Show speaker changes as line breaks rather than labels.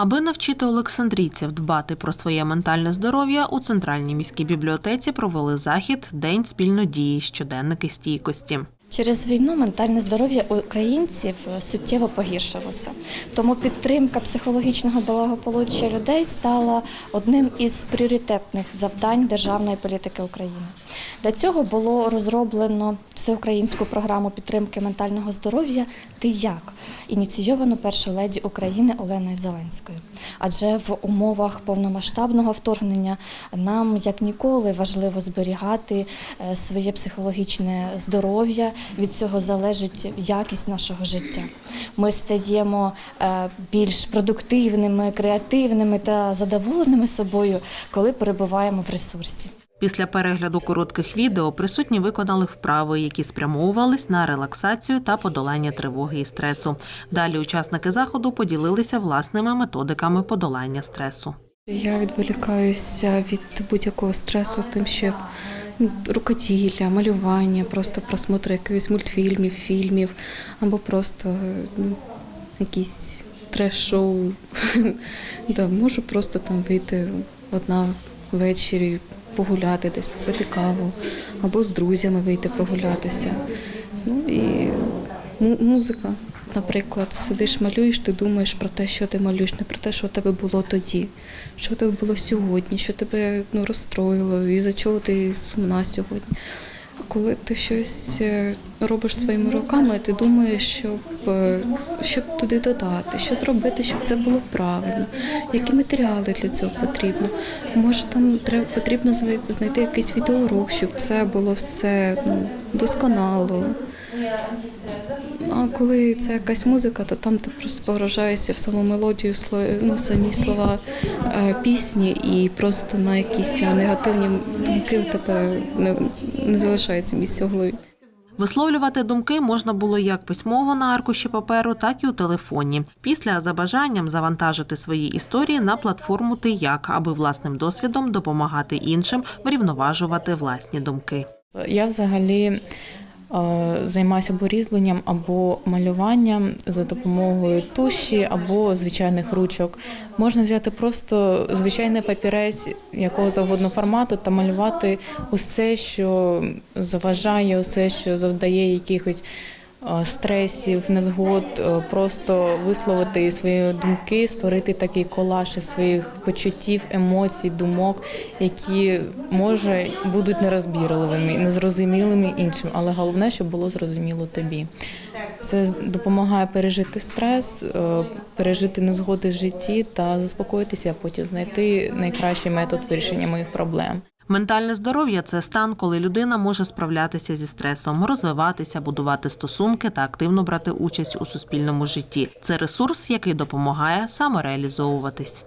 Аби навчити олександрійців дбати про своє ментальне здоров'я, у центральній міській бібліотеці провели захід День спільнодії щоденники стійкості.
Через війну ментальне здоров'я українців суттєво погіршилося. Тому підтримка психологічного благополуччя людей стала одним із пріоритетних завдань державної політики України. Для цього було розроблено всеукраїнську програму підтримки ментального здоров'я Ти як ініційовану першою леді України Оленою Зеленською. Адже в умовах повномасштабного вторгнення нам як ніколи важливо зберігати е, своє психологічне здоров'я. Від цього залежить якість нашого життя. Ми стаємо е, більш продуктивними, креативними та задоволеними собою, коли перебуваємо в ресурсі.
Після перегляду коротких відео присутні виконали вправи, які спрямовувались на релаксацію та подолання тривоги і стресу. Далі учасники заходу поділилися власними методиками подолання стресу.
Я відволікаюся від будь-якого стресу, тим, що ну, рукоділля, малювання, просто просмотр якихось мультфільмів, фільмів, або просто ну, якісь треш-шоу. да, можу просто там вийти одна ввечері, погуляти десь, попити каву, або з друзями вийти прогулятися. Ну і му- музика. Наприклад, сидиш, малюєш, ти думаєш про те, що ти малюєш, не про те, що у тебе було тоді, що у тебе було сьогодні, що тебе ну, розстроїло, і за чого ти сумна сьогодні. Коли ти щось е, робиш своїми руками, ти думаєш, щоб, е, щоб туди додати, що зробити, щоб це було правильно, які матеріали для цього потрібно. Може, там треба потрібно знайти, знайти якийсь відеоурок, щоб це було все ну, досконало. А коли це якась музика, то там ти просто погружаєшся в саму мелодію, ну, самі слова е, пісні, і просто на якісь негативні думки в тебе не, не залишається місця в голові.
Висловлювати думки можна було як письмово на аркуші паперу, так і у телефоні. Після за бажанням завантажити свої історії на платформу Ти як, аби власним досвідом допомагати іншим врівноважувати власні думки.
Я взагалі е, займаюся або різьбленням, або малюванням за допомогою туші або звичайних ручок. Можна взяти просто звичайний папірець якого завгодно формату та малювати усе, що заважає, усе, що завдає якихось е, стресів, невзгод, е, просто висловити свої думки, створити такий колаж із своїх почуттів, емоцій, думок, які може будуть нерозбірливими, незрозумілими іншим, але головне, щоб було зрозуміло тобі. Це допомагає пережити стрес, е, пережити незгоди в житті та заспокоїтися, а потім знайти найкращий метод вирішення моїх проблем.
Ментальне здоров'я це стан, коли людина може справлятися зі стресом, розвиватися, будувати стосунки та активно брати участь у суспільному житті. Це ресурс, який допомагає самореалізовуватись.